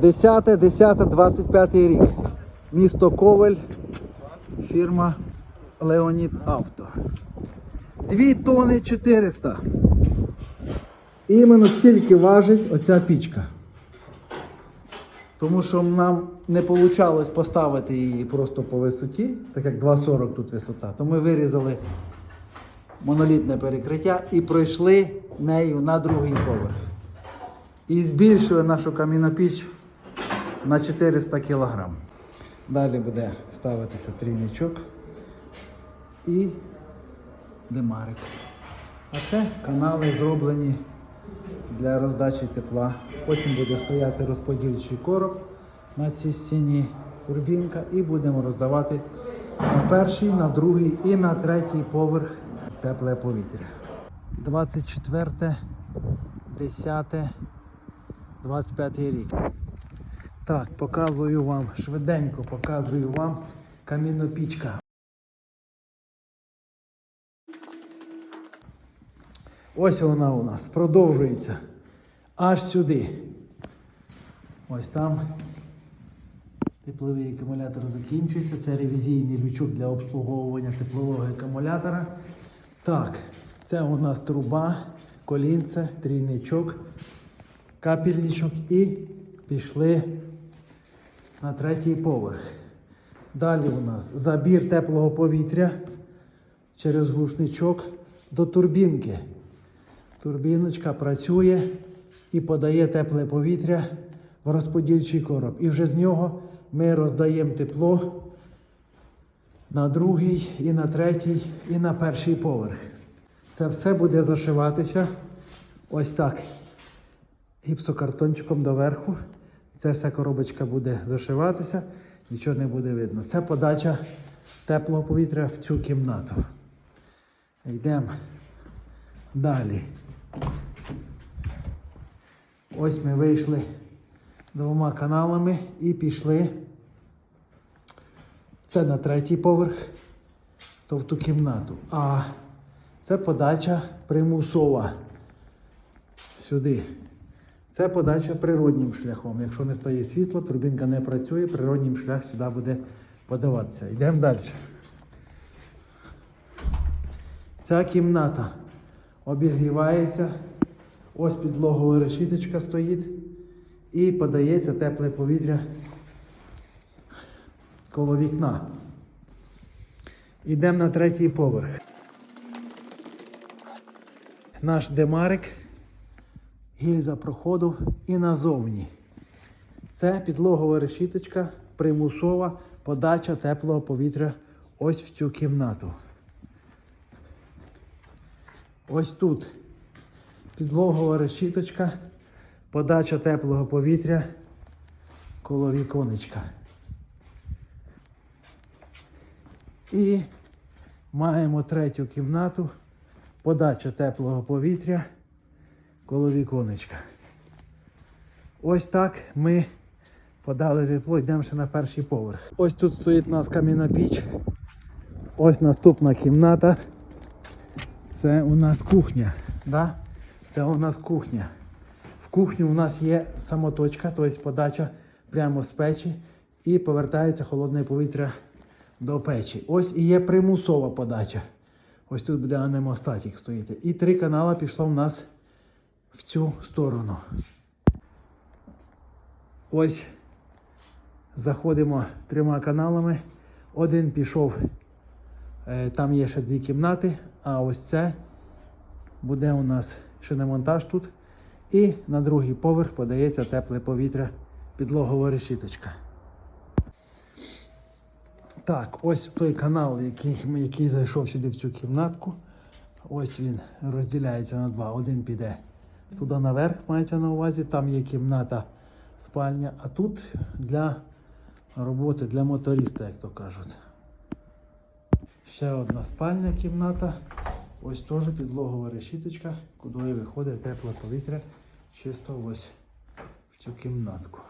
10, 10, 25 рік. Місто Ковель, фірма Леонід Авто. 2 тони 400. Іменно стільки важить оця пічка. Тому що нам не вийшло поставити її просто по висоті, так як 2,40 тут висота, то ми вирізали монолітне перекриття і пройшли нею на другий поверх. І збільшує нашу камінопіч на 400 кг. Далі буде ставитися трійничок і демарик. А це канали зроблені для роздачі тепла. Потім буде стояти розподільчий короб на цій стіні, турбінка, і будемо роздавати на перший, на другий і на третій поверх тепле повітря. 24, 10, 25 рік. Так, показую вам, швиденько показую вам камінопічка. Ось вона у нас продовжується аж сюди. Ось там тепловий акумулятор закінчується. Це ревізійний лючок для обслуговування теплового акумулятора. Так, це у нас труба, колінце, трійничок, капельничок і пішли на третій поверх. Далі у нас забір теплого повітря через глушничок до турбінки. Турбіночка працює і подає тепле повітря в розподільчий короб. І вже з нього ми роздаємо тепло на другий, і на третій, і на перший поверх. Це все буде зашиватися ось так. Гіпсокартончиком доверху. Ця вся коробочка буде зашиватися, нічого не буде видно. Це подача теплого повітря в цю кімнату. Йдемо далі. Ось ми вийшли двома каналами і пішли. Це на третій поверх, то в ту кімнату. А це подача примусова сюди. Це подача природнім шляхом. Якщо не стає світло, турбінка не працює, природнім шлях сюди буде подаватися. Йдемо далі. Ця кімната обігрівається. Ось підлогова решіточка стоїть і подається тепле повітря коло вікна. Йдемо на третій поверх. Наш демарик, гільза проходу і назовні. Це підлогова решіточка, примусова подача теплого повітря ось в цю кімнату. Ось тут підлогова решіточка, подача теплого повітря коло віконечка. І маємо третю кімнату, подача теплого повітря коло віконечка. Ось так ми подали тепло, йдемо ще на перший поверх. Ось тут стоїть у нас кам'яна піч. Ось наступна кімната. Це у нас кухня. Да? Це у нас кухня. В кухні у нас є самоточка, тобто подача прямо з печі і повертається холодне повітря до печі. Ось і є примусова подача. Ось тут буде анемостатік стоїти. І три канали пішло в нас в цю сторону. Ось заходимо трьома каналами. Один пішов, е, там є ще дві кімнати, а ось це буде у нас шиномонтаж тут. І на другий поверх подається тепле повітря, підлогова решіточка. Так, ось той канал, який, який зайшов сюди в цю кімнатку. Ось він розділяється на два. Один піде туди наверх, мається на увазі. Там є кімната спальня, а тут для роботи, для моториста, як то кажуть. Ще одна спальня кімната. Ось теж підлогова решіточка, куди виходить тепле повітря чисто ось в цю кімнатку.